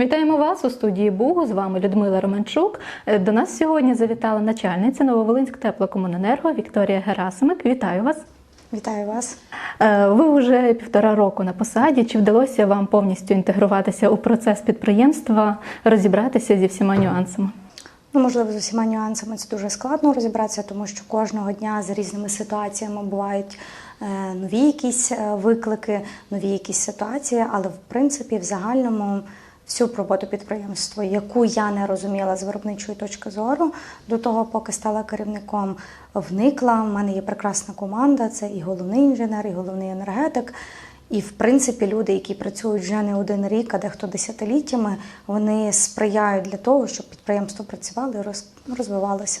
Вітаємо вас у студії Бугу. З вами Людмила Романчук. Е, До нас сьогодні завітала начальниця Нововолинськ теплокомуненерго Вікторія Герасимик. Вітаю вас. Вітаю вас. Е, Ви вже півтора року на посаді. Чи вдалося вам повністю інтегруватися у процес підприємства, розібратися зі всіма нюансами? Ну, можливо, з усіма нюансами це дуже складно розібратися, тому що кожного дня з різними ситуаціями бувають е, нові якісь виклики, нові якісь ситуації, але в принципі, в загальному. Всю роботу підприємства, яку я не розуміла з виробничої точки зору, до того, поки стала керівником, вникла. У мене є прекрасна команда, це і головний інженер, і головний енергетик. І, в принципі, люди, які працюють вже не один рік, а дехто десятиліттями, вони сприяють для того, щоб підприємство працювало і роз- розвивалося.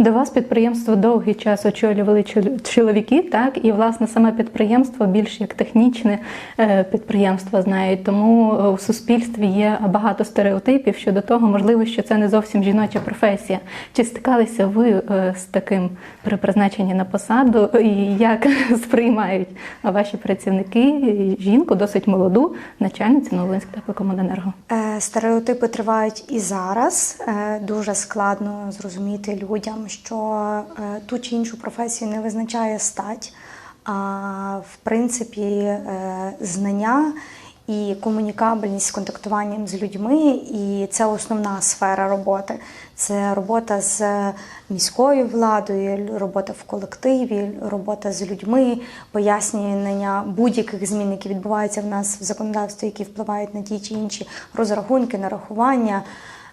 До вас підприємство довгий час очолювали чоловіки, так і власне саме підприємство більш як технічне е, підприємство знають. Тому е, у суспільстві є багато стереотипів щодо того, можливо, що це не зовсім жіноча професія. Чи стикалися ви е, з таким при призначенні на посаду, і як сприймають ваші працівники жінку, досить молоду начальницю Новолинськ теплокомуненерго? Стереотипи тривають і зараз. Дуже складно зрозуміти людям, що е, ту чи іншу професію не визначає стать, а в принципі е, знання і комунікабельність з контактуванням з людьми, і це основна сфера роботи. Це робота з міською владою, робота в колективі, робота з людьми, пояснення будь-яких змін, які відбуваються в нас в законодавстві, які впливають на ті чи інші розрахунки, нарахування.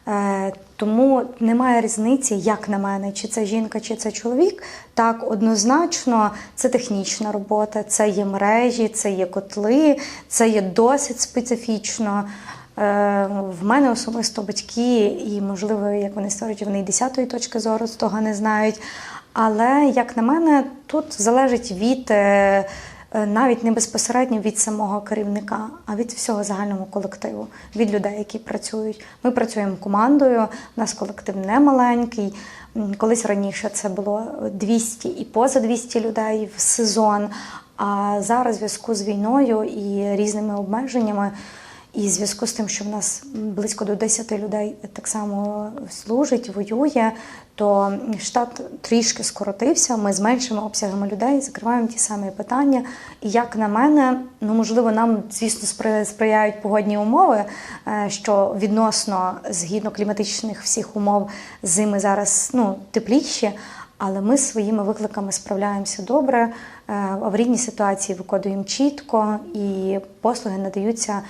Е, Тому немає різниці, як на мене, чи це жінка, чи це чоловік. Так, однозначно, це технічна робота, це є мережі, це є котли, це є досить специфічно. Е, В мене особисто батьки, і, можливо, як вони створюють, вони і десятої точки зору з того не знають. Але, як на мене, тут залежить від е, навіть не безпосередньо від самого керівника, а від всього загального колективу, від людей, які працюють. Ми працюємо командою, у нас колектив не маленький. Колись раніше це було 200 і поза 200 людей в сезон. А зараз, в зв'язку з війною і різними обмеженнями, і в зв'язку з тим, що в нас близько до 10 людей так само служить, воює, то штат трішки скоротився. Ми з меншими обсягами людей закриваємо ті самі питання. І як на мене, ну можливо, нам звісно сприяють погодні умови, е, що відносно згідно кліматичних всіх умов зими зараз ну тепліші. Але ми своїми викликами справляємося добре. е, Аварійні ситуації виконуємо чітко, і послуги надаються.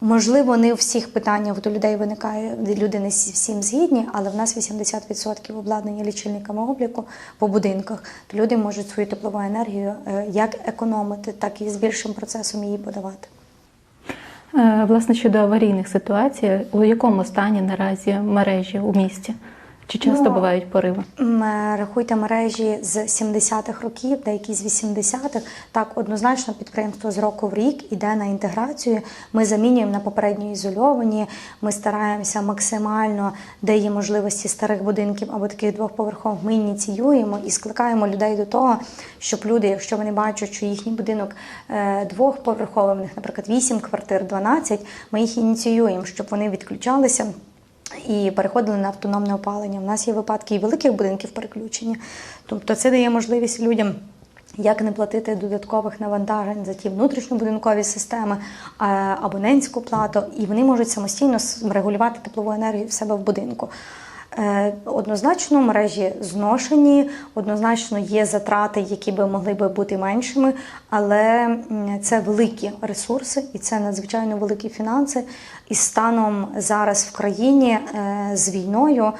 Можливо, не у всіх питаннях до людей виникає, люди не всім згідні, але в нас 80% обладнання лічильниками обліку по будинках. То люди можуть свою теплову енергію е, як економити, так і з більшим процесом її подавати. Е, Власне, щодо аварійних ситуацій, у якому стані наразі мережі у місті? Чи часто Ну, бувають пориви? Е, Рахуйте мережі з 70-х років, деякі з 80-х. Так, однозначно підприємство з року в рік іде на інтеграцію. Ми замінюємо на попередньо ізольовані. Ми стараємося максимально, де є можливості старих будинків або таких двохповерхових, ми ініціюємо і скликаємо людей до того, щоб люди, якщо вони бачать, що їхній будинок е, двохповерховий, в них, наприклад, 8 квартир, 12, ми їх ініціюємо, щоб вони відключалися і переходили на автономне опалення. У нас є випадки і великих будинків переключення. Тобто це дає можливість людям. Як не платити додаткових навантажень за ті внутрішньобудинкові системи, абонентську плату, і вони можуть самостійно регулювати теплову енергію в себе в будинку. Е, Однозначно мережі зношені, однозначно є затрати, які би могли би бути меншими, але це великі ресурси і це надзвичайно великі фінанси. І станом зараз в країні е, з війною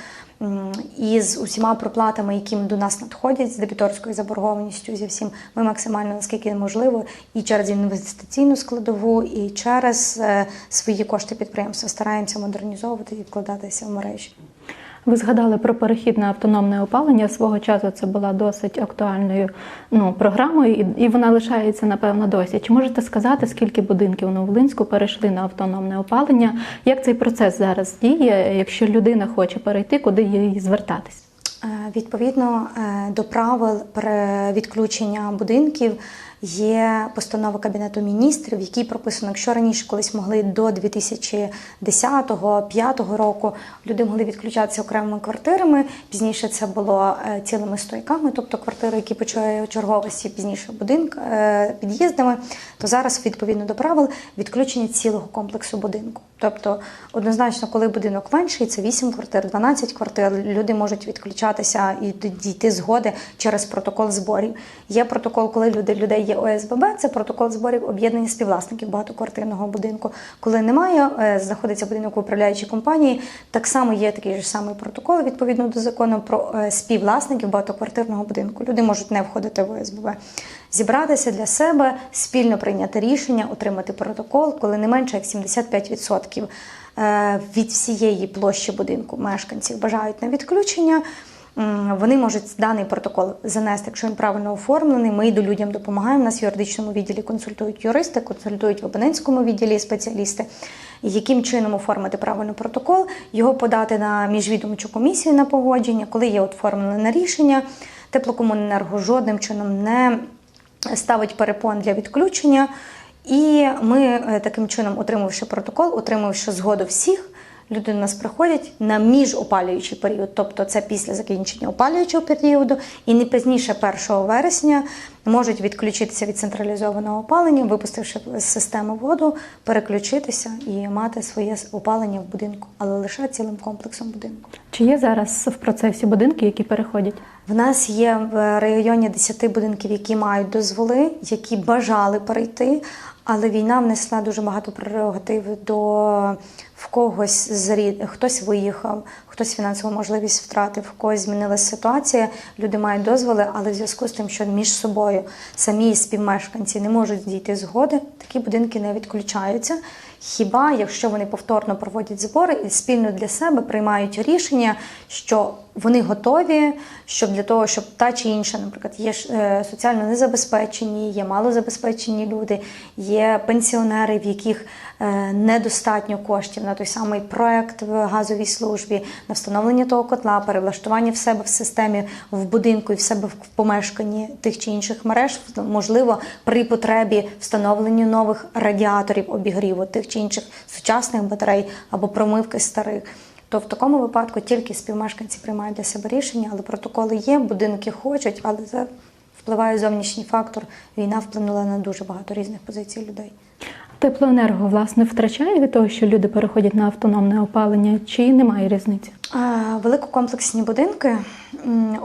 і з усіма проплатами, які до нас надходять, з дебіторською заборгованістю, зі всім, ми максимально наскільки можливо, і через інвестиційну складову, і через е, свої кошти підприємства стараємося модернізовувати і вкладатися в мережі. Ви згадали про перехід на автономне опалення. Свого часу це була досить актуальною ну, програмою, і, і вона лишається, напевно, досі. Чи можете сказати, скільки будинків у Новолинську перейшли на автономне опалення? Як цей процес зараз діє, якщо людина хоче перейти, куди їй звертатись? Е, Відповідно е, до правил відключення будинків Є постанова Кабінету міністрів, в якій прописано, якщо раніше колись могли до 2010-2005 року люди могли відключатися окремими квартирами. Пізніше це було е, цілими стойками, тобто квартири, які почали черговості пізніше будинк е, під'їздами. То зараз, відповідно до правил, відключення цілого комплексу будинку. Тобто, однозначно, коли будинок менший, це 8 квартир, 12 квартир, люди можуть відключатися і дійти згоди через протокол зборів. Є протокол, коли люди людей є ОСББ, це протокол зборів об'єднання співвласників багатоквартирного будинку. Коли немає, е, знаходиться будинок в компанії. Так само є такий ж самий протокол відповідно до закону про е, співвласників багатоквартирного будинку. Люди можуть не входити в ОСББ, зібратися для себе, спільно прийняти рішення, отримати протокол, коли не менше як 75% е, від всієї площі будинку мешканців бажають на відключення. Вони можуть даний протокол занести, якщо він правильно оформлений. Ми до людям допомагаємо. Нас в юридичному відділі консультують юристи, консультують в абонентському відділі спеціалісти. Яким чином оформити правильно протокол, його подати на міжвідомчу комісію на погодження, коли є оформлене рішення, теплокомуненерго жодним чином не ставить перепон для відключення. І ми е, таким чином, отримавши протокол, отримавши згоду всіх, люди до нас приходять на міжопалюючий період, тобто це після закінчення опалюючого періоду, і не пізніше 1 вересня можуть відключитися від централізованого опалення, випустивши з системи воду, переключитися і мати своє опалення в будинку, але лише цілим комплексом будинку. Чи є зараз в процесі будинки, які переходять? В нас є в районі 10 будинків, які мають дозволи, які бажали перейти, але війна внесла дуже багато прерогатив до в когось з рід- хтось виїхав, хтось фінансову можливість втратив, в когось змінилася ситуація. Люди мають дозволи, але в зв'язку з тим, що між собою самі співмешканці не можуть дійти згоди, такі будинки не відключаються. Хіба якщо вони повторно проводять збори і спільно для себе приймають рішення, що вони готові, щоб для того, щоб та чи інша, наприклад, є е, соціально незабезпечені, є малозабезпечені люди, є пенсіонери, в яких недостатньо коштів на той самий проект в газовій службі, на встановлення того котла, перевлаштування в себе в системі, в будинку і в себе в помешканні тих чи інших мереж, можливо, при потребі встановлення нових радіаторів обігріву тих чи інших сучасних батарей або промивки старих. То в такому випадку тільки співмешканці приймають для себе рішення, але протоколи є, будинки хочуть, але це впливає зовнішній фактор. Війна вплинула на дуже багато різних позицій людей. Теплоенерго власне втрачає від того, що люди переходять на автономне опалення, чи немає різниці? Великокомплексні будинки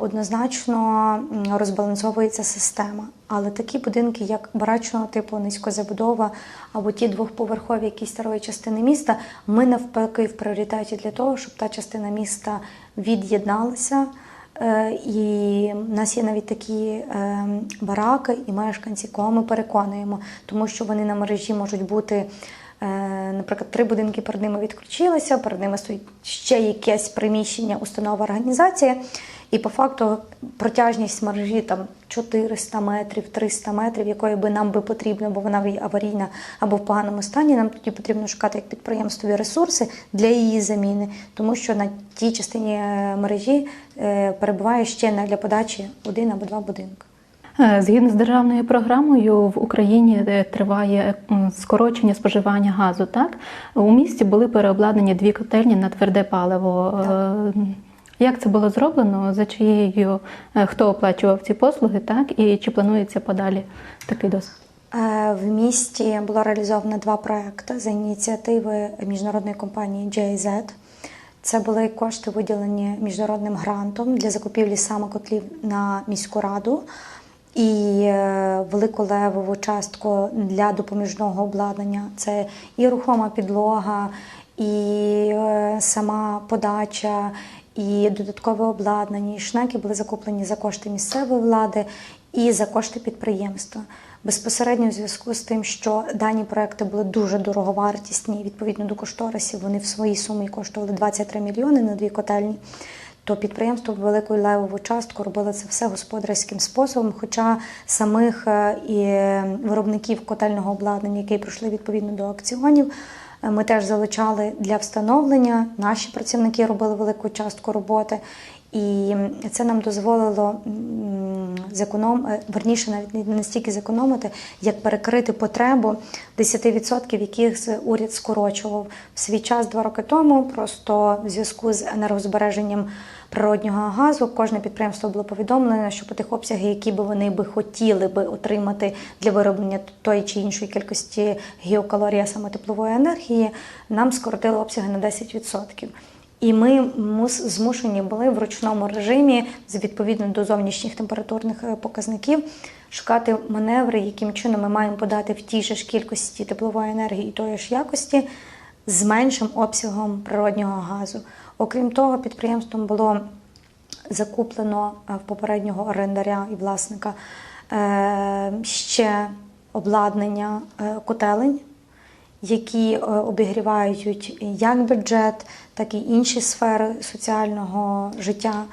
однозначно розбалансовується система. Але такі будинки, як барачного типу, низькозабудова або ті двохповерхові, якісь старої частини міста, ми навпаки в пріоритеті для того, щоб та частина міста від'єдналася. Е, І в нас є навіть такі е, бараки і мешканці, кого ми переконуємо, тому що вони на мережі можуть бути. Е, Наприклад, три будинки перед ними відключилися, перед ними стоїть ще якесь приміщення, установа організація, і по факту протяжність мережі там 400 метрів, 300 метрів, якої би нам би потрібно, бо вона аварійна або в поганому стані. Нам тоді потрібно шукати як підприємствові ресурси для її заміни, тому що на тій частині е, мережі е, перебуває ще не для подачі один або два будинки. Е, Згідно з державною програмою в Україні триває скорочення споживання газу. Так у місті були переобладнані дві котельні на тверде паливо. Е, Як це було зроблено? За чиєю е, хто оплачував ці послуги? Так і чи планується подалі такий досвід? Е, В місті було реалізовано два проекти за ініціативи міжнародної компанії GIZ. Це були кошти, виділені міжнародним грантом для закупівлі саме котлів на міську раду і е, велику левову частку для допоміжного обладнання. Це і рухома підлога, і сама подача, і додаткове обладнання. І шнеки були закуплені за кошти місцевої влади і за кошти підприємства. Безпосередньо у зв'язку з тим, що дані проекти були дуже дороговартісні, відповідно до кошторисів, вони в своїй сумі коштували 23 мільйони на дві котельні. То підприємство велику левову частку робило це все господарським способом. Хоча самих е, і виробників котельного обладнання, які пройшли відповідно до аукціонів, е, ми теж залучали для встановлення. Наші працівники робили велику частку роботи. І це нам дозволило зеконом, е, верніше навіть не настільки зекономити, як перекрити потребу 10%, яких уряд скорочував в свій час два роки тому. Просто в зв'язку з енергозбереженням природнього газу кожне підприємство було повідомлено, що по тих обсягах, які би вони би хотіли би отримати для вироблення тої чи іншої кількості геокалорій, а саме теплової енергії, нам скоротили обсяги на 10%. І ми змушені були в ручному режимі, відповідно до зовнішніх температурних е, показників, шукати маневри, яким чином ми маємо подати в тій же ж кількості теплової енергії і тої ж якості з меншим обсягом природнього газу. Окрім того, підприємством було закуплено е, в попереднього орендаря і власника е, ще обладнання котелень, які е, обігрівають як бюджет, так і інші сфери соціального життя,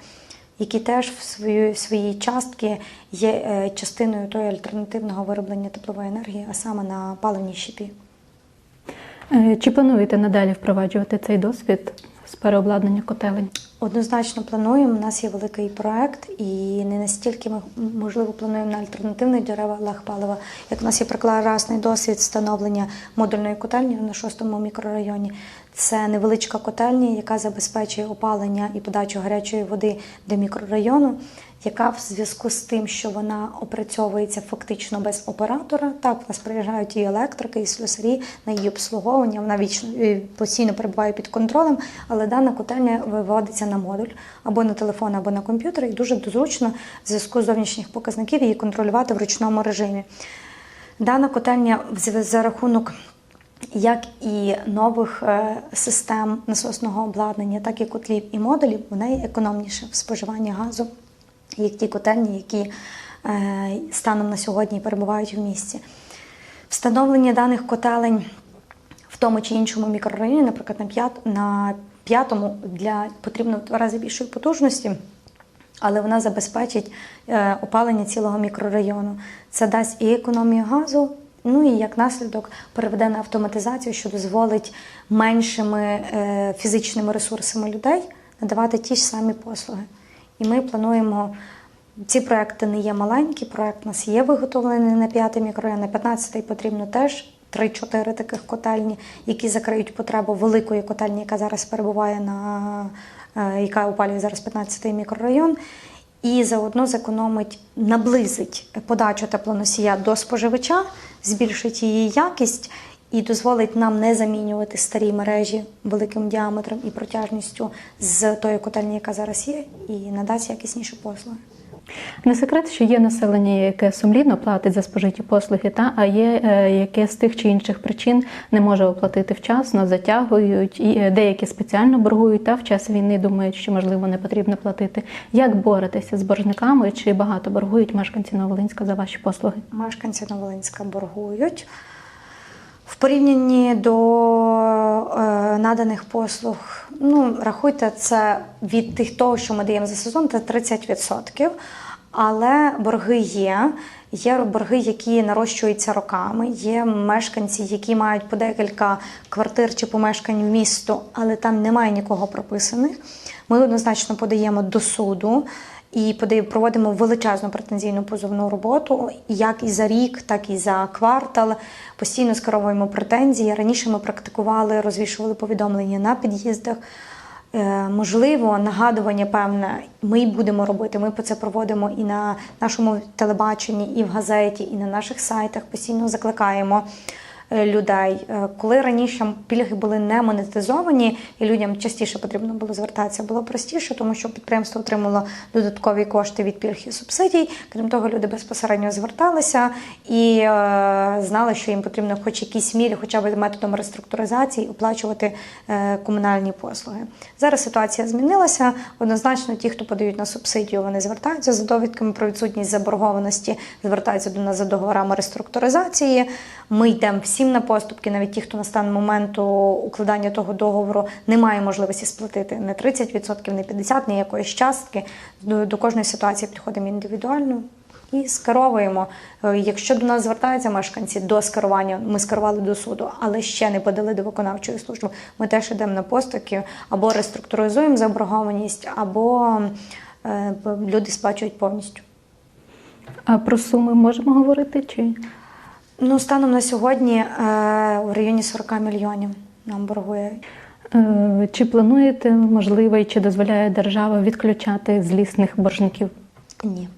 які теж в свої, в своїй частки є е, частиною того альтернативного вироблення теплової енергії, а саме на паливній щепі. Е, Чи плануєте надалі впроваджувати цей досвід з переобладнання котелень? Однозначно плануємо. У нас є великий проект, і не настільки ми можливо плануємо на альтернативних джерелах палива. Як у нас є прекрасний досвід встановлення модульної котельні на шостому мікрорайоні. Це невеличка котельня, яка забезпечує опалення і подачу гарячої води до мікрорайону, яка в зв'язку з тим, що вона опрацьовується фактично без оператора. Так, в нас приїжджають і електрики, і слюсарі на її обслуговування. Вона вічно е, постійно перебуває під контролем, але дана котельня виводиться на модуль або на телефон, або на комп'ютер, і дуже зручно в зв'язку з зовнішніх показників її контролювати в ручному режимі. Дана котельня за рахунок як і нових е, систем насосного обладнання, так і котлів і модулів, вона є економніша в споживанні газу, як ті котельні, які е, станом на сьогодні перебувають в місті. Встановлення даних котелень в тому чи іншому мікрорайоні, наприклад, на п'ятому для потрібно в два рази більшої потужності. Але вона забезпечить е, опалення цілого мікрорайону. Це дасть і економію газу, ну і як наслідок переведе на автоматизацію, що дозволить меншими е, фізичними ресурсами людей надавати ті ж самі послуги. І ми плануємо. Ці проекти не є маленькі. Проект у нас є виготовлений на п'ятий мікрорайон, на 15-й потрібно теж 3-4 таких котельні, які закриють потребу великої котельні, яка зараз перебуває на е, яка опалює зараз 15-й мікрорайон. І заодно зекономить, наблизить подачу теплоносія до споживача, збільшить її якість і дозволить нам не замінювати старі мережі великим діаметром і протяжністю з тої котельні, яка зараз є, і надасть якісніші послуги. Не секрет, що є населення, яке сумлінно платить за спожиті послуги, та а є е, яке з тих чи інших причин не може оплатити вчасно, затягують, і е, деякі спеціально боргують та в час війни думають, що можливо не потрібно платити. Як боретеся з боржниками? Чи багато боргують мешканці Новолинська за ваші послуги? Мешканці Новолинська боргують. В порівнянні до е, наданих послуг, ну, рахуйте, це від тих того, що ми даємо за сезон, це 30%. Але борги є. Є борги, які нарощуються роками. Є мешканці, які мають по декілька квартир чи помешкань в місто, але там немає нікого прописаних. Ми однозначно подаємо до суду і проводимо величезну претензійну позовну роботу, як і за рік, так і за квартал. Постійно скеровуємо претензії. Раніше ми практикували, розвішували повідомлення на під'їздах. Е, Можливо, нагадування певне ми будемо робити. Ми по це проводимо і на нашому телебаченні, і в газеті, і на наших сайтах. Постійно закликаємо людей. Е, Коли раніше пільги були не монетизовані, і людям частіше потрібно було звертатися, було простіше, тому що підприємство отримало додаткові кошти від пільг і субсидій. Крім того, люди безпосередньо зверталися і е, знали, що їм потрібно хоч якійсь мірі, хоча б методом реструктуризації, оплачувати е, комунальні послуги. Зараз ситуація змінилася. Однозначно, ті, хто подають на субсидію, вони звертаються за довідками про відсутність заборгованості, звертаються до нас за договорами реструктуризації. Ми йдемо всім на поступки, навіть ті, хто на стан моменту укладання того договору не має можливості сплатити не 30%, не 50%, ні якоїсь частки. До, до кожної ситуації підходимо індивідуально. І скеровуємо. Е, Якщо до нас звертаються мешканці до скерування, ми скерували до суду, але ще не подали до виконавчої служби. Ми теж йдемо на поступки або реструктуризуємо заборгованість, або е, люди сплачують повністю. А про суми можемо говорити? Чи Ну, станом на сьогодні е, в районі 40 мільйонів нам боргує. е, чи плануєте можливо і чи дозволяє держава відключати злісних боржників? Ні.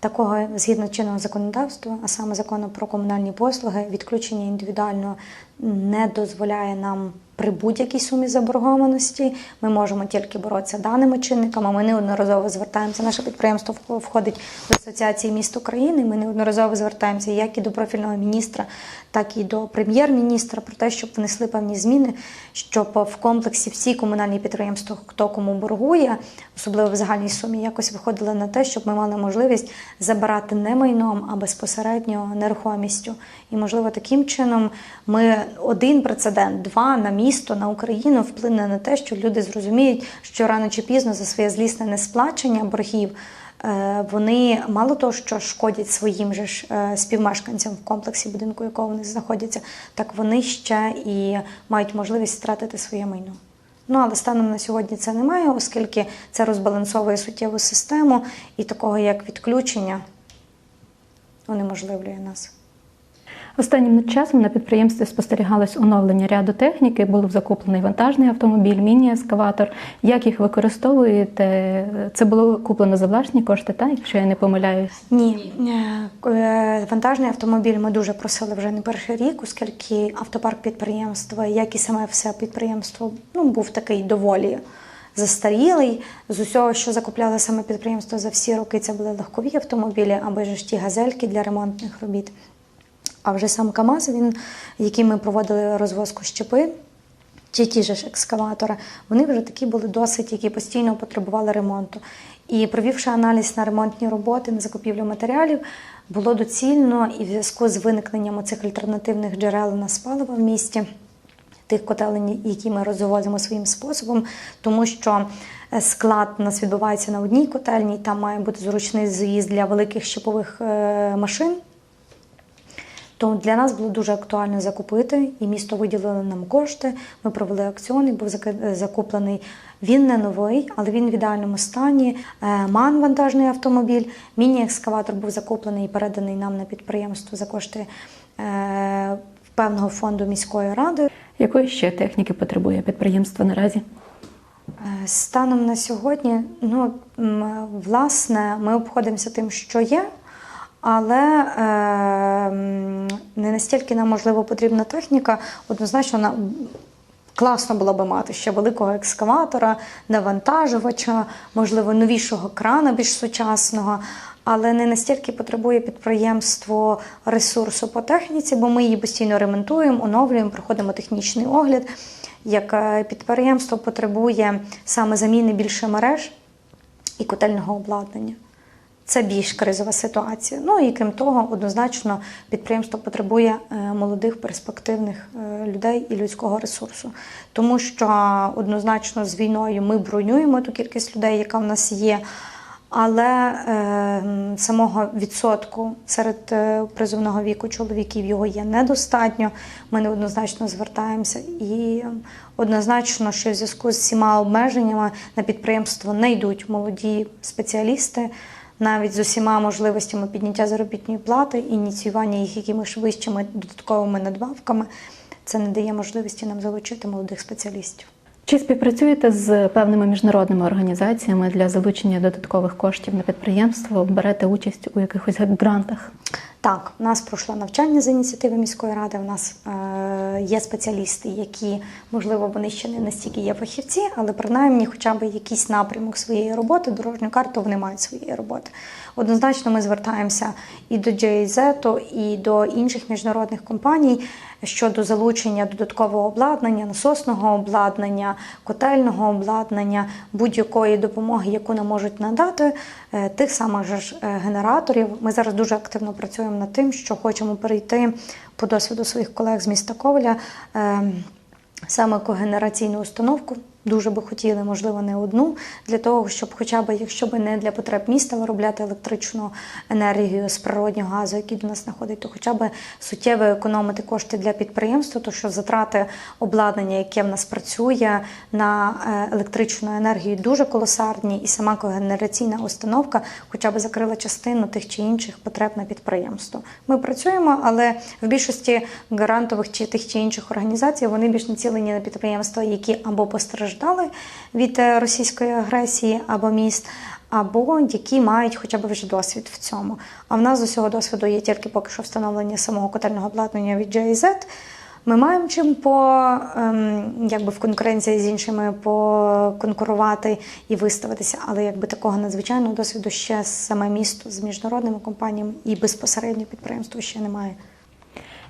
Такого згідно чинного законодавства, а саме закону про комунальні послуги, відключення індивідуально не дозволяє нам при будь-якій сумі заборгованості. Ми можемо тільки боротися даними чинниками. Ми неодноразово звертаємося. Наше підприємство вх- входить в асоціації міст України. Ми неодноразово звертаємося як і до профільного міністра, так і до прем'єр-міністра про те, щоб внесли певні зміни, щоб в комплексі всі комунальні підприємства, хто кому боргує, особливо в загальній сумі, якось виходили на те, щоб ми мали можливість забирати не майном, а безпосередньо нерухомістю. І, можливо, таким чином ми один прецедент, два на місто, на Україну вплине на те, що люди зрозуміють, що рано чи пізно за своє злісне несплачення боргів. е, Вони мало того, що шкодять своїм же ж е, співмешканцям в комплексі будинку, якого вони знаходяться, так вони ще і мають можливість втратити своє майно. Ну але станом на сьогодні це немає, оскільки це розбалансовує суттєву систему і такого як відключення унеможливлює нас. Останнім часом на підприємстві спостерігалось оновлення ряду техніки. Був закуплений вантажний автомобіль, міні-ескаватор. Як їх використовуєте? Це було куплено за власні кошти, так, якщо я не помиляюсь. Ні, Е, е, вантажний автомобіль ми дуже просили вже не перший рік, оскільки автопарк підприємства, як і саме все підприємство, ну був такий доволі застарілий. З усього, що закупляли саме підприємство за всі роки, це були легкові автомобілі або ж ті газельки для ремонтних робіт. А вже сам КАМАЗ, він, яким ми проводили розвозку щепи, чи ті ж екскаватори, вони вже такі були досить, які постійно потребували ремонту. І провівши аналіз на ремонтні роботи, на закупівлю матеріалів, було доцільно і в зв'язку з виникненням цих альтернативних джерел у нас палива в місті, тих котелень, які ми розвозимо своїм способом, тому що е, склад у нас відбувається на одній котельні, там має бути зручний заїзд для великих щепових е, машин. Тому для нас було дуже актуально закупити, і місто виділило нам кошти. Ми провели аукціон, і був закуплений. Він не новий, але він в ідеальному стані. Е, Ман вантажний автомобіль, міні-екскаватор був закуплений і переданий нам на підприємство за кошти е, певного фонду міської ради. Якої ще техніки потребує підприємство наразі? Е, Станом на сьогодні, ну власне, ми обходимося тим, що є, але е, не настільки нам можливо потрібна техніка. Однозначно, на класно було би мати ще великого екскаватора, навантажувача, можливо, новішого крана більш сучасного. Але не настільки потребує підприємство ресурсу по техніці, бо ми її постійно ремонтуємо, оновлюємо, проходимо технічний огляд. Як е, підприємство потребує саме заміни більше мереж і котельного обладнання. Це більш кризова ситуація. Ну і крім того, однозначно підприємство потребує е, молодих перспективних е, людей і людського ресурсу, тому що однозначно з війною ми бронюємо ту кількість людей, яка в нас є. Але е, самого відсотку серед е, призовного віку чоловіків його є недостатньо. Ми неоднозначно звертаємося і однозначно, що в зв'язку з всіма обмеженнями на підприємство не йдуть молоді спеціалісти, навіть з усіма можливостями підняття заробітної плати, ініціювання їх якимись вищими додатковими надбавками. Це не дає можливості нам залучити молодих спеціалістів. Чи співпрацюєте з певними міжнародними організаціями для залучення додаткових коштів на підприємство? Берете участь у якихось грантах? Так, у нас пройшло навчання за ініціативи міської ради. У нас е, є спеціалісти, які, можливо, вони ще не настільки є фахівці, але принаймні, хоча б якийсь напрямок своєї роботи, дорожню карту вони мають своєї роботи. Однозначно, ми звертаємося і до GIZ, і до інших міжнародних компаній щодо залучення додаткового обладнання, насосного обладнання, котельного обладнання, будь-якої допомоги, яку нам можуть надати, е, тих самих ж е, генераторів. Ми зараз дуже активно працюємо над тим, що хочемо перейти по досвіду своїх колег з міста Коваля. е, Саме когенераційну установку Дуже би хотіли, можливо, не одну, для того, щоб хоча б, якщо б не для потреб міста виробляти електричну енергію з природнього газу, який до нас знаходить, то хоча б суттєво економити кошти для підприємства, то що затрати обладнання, яке в нас працює на е, електричну енергію, дуже колосарні, і сама когенераційна установка хоча б закрила частину тих чи інших потреб на підприємство. Ми працюємо, але в більшості грантових чи тих чи інших організацій вони більш націлені на підприємства, які або постраждали від е, російської агресії, або міст. Або які мають хоча б вже досвід в цьому. А в нас з усього досвіду є тільки поки що встановлення самого котельного обладнання від GIZ. Ми маємо чим по ем, якби в конкуренції з іншими поконкурувати і виставитися, але якби такого надзвичайного досвіду ще саме місто з міжнародними компаніями і безпосередньо підприємство ще немає.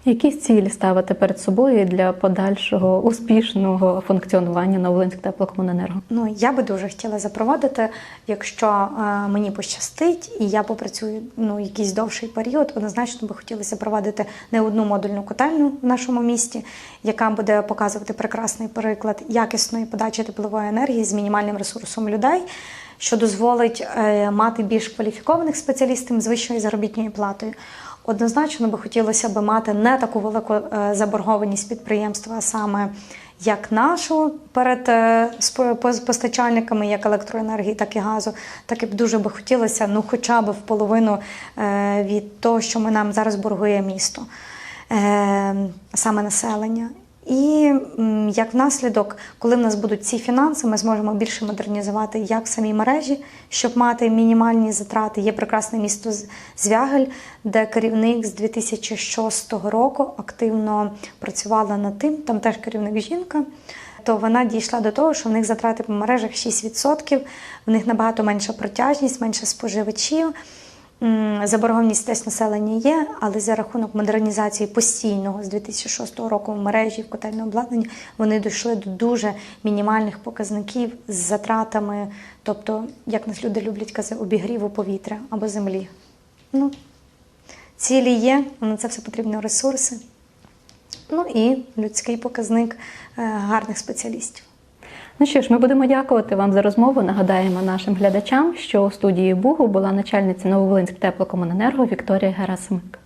Які цілі ставити перед собою для подальшого успішного функціонування Новолинськ теплокомуненерго? Ну я би дуже хотіла запровадити, якщо е, мені пощастить, і я попрацюю ну якийсь довший період, однозначно би хотілося запровадити не одну модульну котельну в нашому місті, яка буде показувати прекрасний приклад якісної подачі теплової енергії з мінімальним ресурсом людей. Що дозволить е, мати більш кваліфікованих спеціалістів з вищою заробітною платою. Однозначно би хотілося б мати не таку велику е, заборгованість підприємства, а саме як нашу перед е, постачальниками, як електроенергії, так і газу, так і б дуже би хотілося, ну хоча б в половину від того, що ми нам зараз боргує місто, саме населення. І як наслідок, коли в нас будуть ці фінанси, ми зможемо більше модернізувати як самі мережі, щоб мати мінімальні затрати. Є прекрасне місто Звягель, де керівник з 2006 року активно працювала над тим. Там теж керівник жінка. То вона дійшла до того, що в них затрати по мережах 6%, в них набагато менша протяжність, менше споживачів. Заборгованість теж населення є, але за рахунок модернізації постійного з 2006 року в мережі в котельне обладнання вони дійшли до дуже мінімальних показників з затратами, тобто, як нас люди люблять казати, обігріву повітря або землі. Ну, цілі є, на це все потрібні ресурси. Ну і людський показник е, гарних спеціалістів. Ну що ж, ми будемо дякувати вам за розмову. Нагадаємо нашим глядачам, що у студії Бугу була начальниця Нововолинськ теплокомуненерго Вікторія Герасимик.